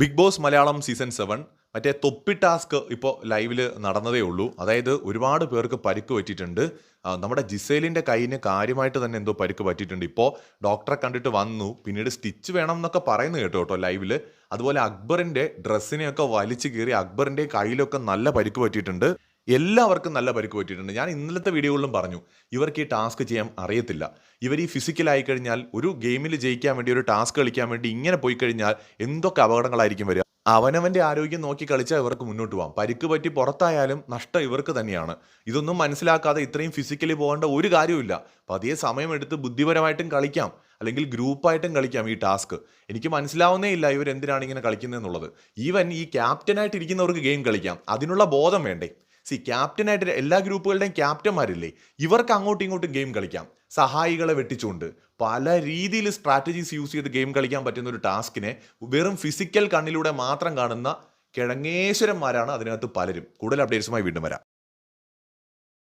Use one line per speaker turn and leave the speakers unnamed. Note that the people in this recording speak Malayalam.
Big boss Malayalam season seven മറ്റേ തൊപ്പി ടാസ്ക് ഇപ്പോൾ ലൈവിൽ നടന്നതേ ഉള്ളൂ. അതായത് ഒരുപാട് പേർക്ക് പരിക്ക് പറ്റിയിട്ടുണ്ട്. നമ്മുടെ ജിസേലിന്റെ കയ്യിന് കാര്യമായിട്ട് തന്നെ എന്തോ പരിക്ക് പറ്റിയിട്ടുണ്ട്. ഇപ്പോൾ ഡോക്ടറെ കണ്ടിട്ട് വന്നു. പിന്നീട് സ്റ്റിച്ച് വേണം എന്നൊക്കെ പറയുന്നു കേട്ടോ കേട്ടോ ലൈവിൽ അതുപോലെ അക്ബറിന്റെ ഡ്രസ്സിനെയൊക്കെ വലിച്ചു കീറി അക്ബറിന്റെ കയ്യിലൊക്കെ നല്ല പരിക്ക് പറ്റിയിട്ടുണ്ട്. എല്ലാവർക്കും നല്ല പരിക്ക് പറ്റിയിട്ടുണ്ട്. ഞാൻ ഇന്നലത്തെ വീഡിയോകളിലും പറഞ്ഞു ഇവർക്ക് ഈ ടാസ്ക് ചെയ്യാൻ അറിയത്തില്ല. ഇവർ ഈ ഫിസിക്കലായി കഴിഞ്ഞാൽ ഒരു ഗെയിമിൽ ജയിക്കാൻ വേണ്ടി ഒരു ടാസ്ക് കളിക്കാൻ വേണ്ടി ഇങ്ങനെ പോയി കഴിഞ്ഞാൽ എന്തൊക്കെ അപകടങ്ങളായിരിക്കും വരിക? അവനവന്റെ ആരോഗ്യം നോക്കി കളിച്ചാൽ ഇവർക്ക് മുന്നോട്ട് പോകാം പരിക്ക് പറ്റി പുറത്തായാലും നഷ്ടം ഇവർക്ക് തന്നെയാണ്. ഇതൊന്നും മനസ്സിലാക്കാതെ ഇത്രയും ഫിസിക്കലി പോകേണ്ട ഒരു കാര്യമില്ല പതിയെ സമയമെടുത്ത് ബുദ്ധിപരമായിട്ടും കളിക്കാം. അല്ലെങ്കിൽ ഗ്രൂപ്പായിട്ടും കളിക്കാം ഈ ടാസ്ക് എനിക്ക് മനസ്സിലാവുന്നേ ഇല്ല ഇവർ എന്തിനാണ് ഇങ്ങനെ കളിക്കുന്നതെന്നുള്ളത് ഈവൻ ഈ ക്യാപ്റ്റനായിട്ടിരിക്കുന്നവർക്ക് ഗെയിം കളിക്കാം. അതിനുള്ള ബോധം വേണ്ടേ? സി ക്യാപ്റ്റനായിട്ട് എല്ലാ ഗ്രൂപ്പുകളുടെയും ക്യാപ്റ്റന്മാരില്ലേ ഇവർക്ക് അങ്ങോട്ടും ഇങ്ങോട്ടും ഗെയിം കളിക്കാം. സഹായികളെ വെട്ടിച്ചുകൊണ്ട്. പല രീതിയിൽ സ്ട്രാറ്റജീസ് യൂസ് ചെയ്ത് ഗെയിം കളിക്കാൻ പറ്റുന്ന ഒരു ടാസ്കിനെ വെറും ഫിസിക്കൽ കണ്ണിലൂടെ മാത്രം കാണുന്ന കിഴങ്ങേശ്വരന്മാരാണ് അതിനകത്ത് പലരും. കൂടുതൽ അപ്ഡേറ്റ്സുമായി വീണ്ടും വരാം.